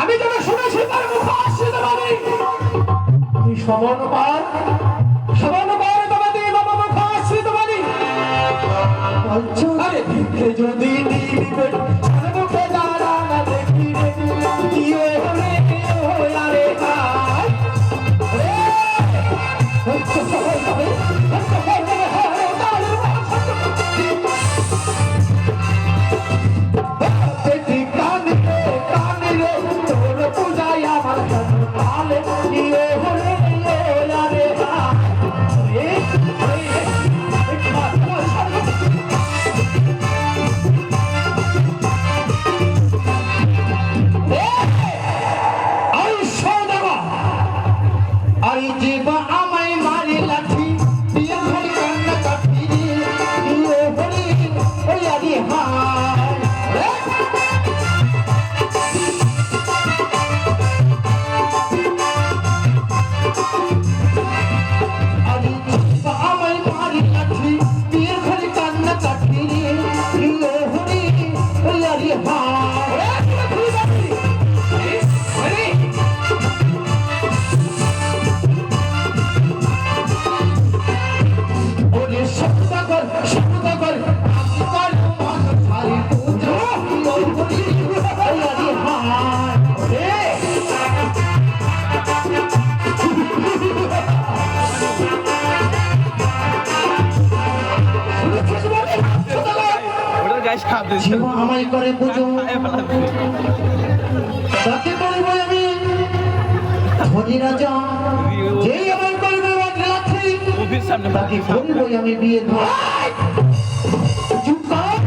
আমি যেন শুনেছি তার মুখ আসছে বাড়ি তুই সবন পার সবন পার দিয়ে বাবা মুখ বাড়ি বলছো আরে ভিক্ষে যদি জীব আমায় করে পুজো। তাকে বলব আমি ধনী রাজা যেই আমায় করবে এক লাঠি মুভির সামনে তাকে বলব আমি বিয়ে ভাই চুপ কর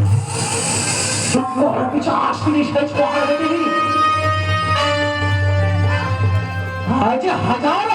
চুপ কর পিছা আসলি শেষ কর আজ হাজার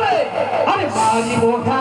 তবে আরে বাজি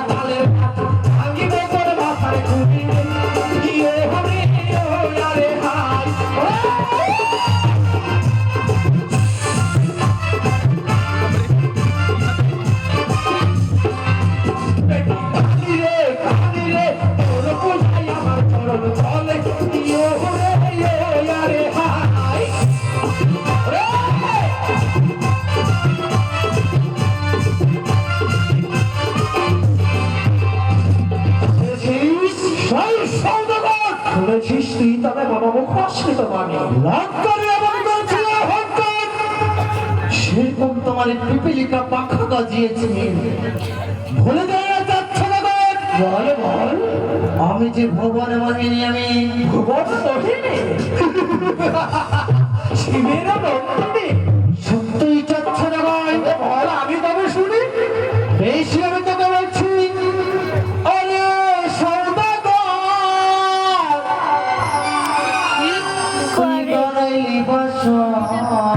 শুনেছিস তুই তবে বাবা মুখ আশ্রিত বাণী সেরকম তোমার পিপিলিকা পাখা গাজিয়েছে ভুলে দেওয়া যাচ্ছে না বল বল। আমি যে ভগবান মানিনি আমি। ভগবান মহিনী? বাসা